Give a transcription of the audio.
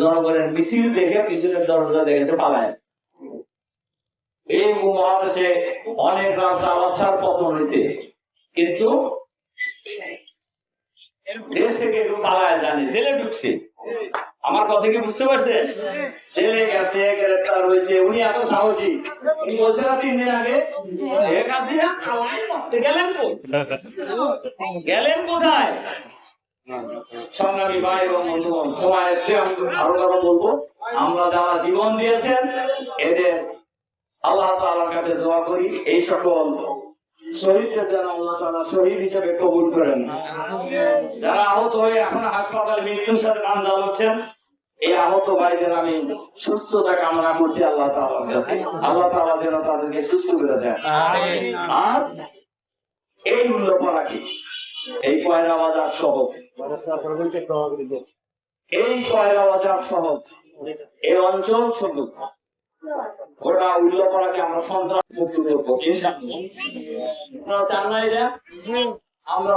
জনগণের মিছিল দেখে পিছনের দরজা দেখেছে পালায়। এই মহাদেশে অনেক রাস্তা আলাসার পতন হয়েছে। কিন্তু দেশ থেকে একটু পালায় জানে, জেলে ঢুকছে। আমার কথা কি বুঝতে পারছেন জেলে গেছে, গ্রেপ্তার হয়েছে, উনি এত সাহসী। উনি বলছে না তিন দিন আগে? গেলেন গেলেন কোথায়? এই সকল হিসেবে কবুল করেন। যারা আহত হয়ে এখন হাসপাতালে মৃত্যুর সাথে কান জ্বালাচ্ছেন এই আহত ভাইদের আমি সুস্থতা কামনা করছি আল্লাহ তাআলার কাছে। আল্লাহ তাআলা যেন তাদেরকে সুস্থ করে দেন। আর এই মূল্য পড়া কি? এই পয়লা বাজার সহ এই পয়লা বাজার সহ এই অঞ্চল শুধু ওটা উল্লেখরাকে আমরা সন্ত্রাস মুক্ত করব চান না এটা আমরা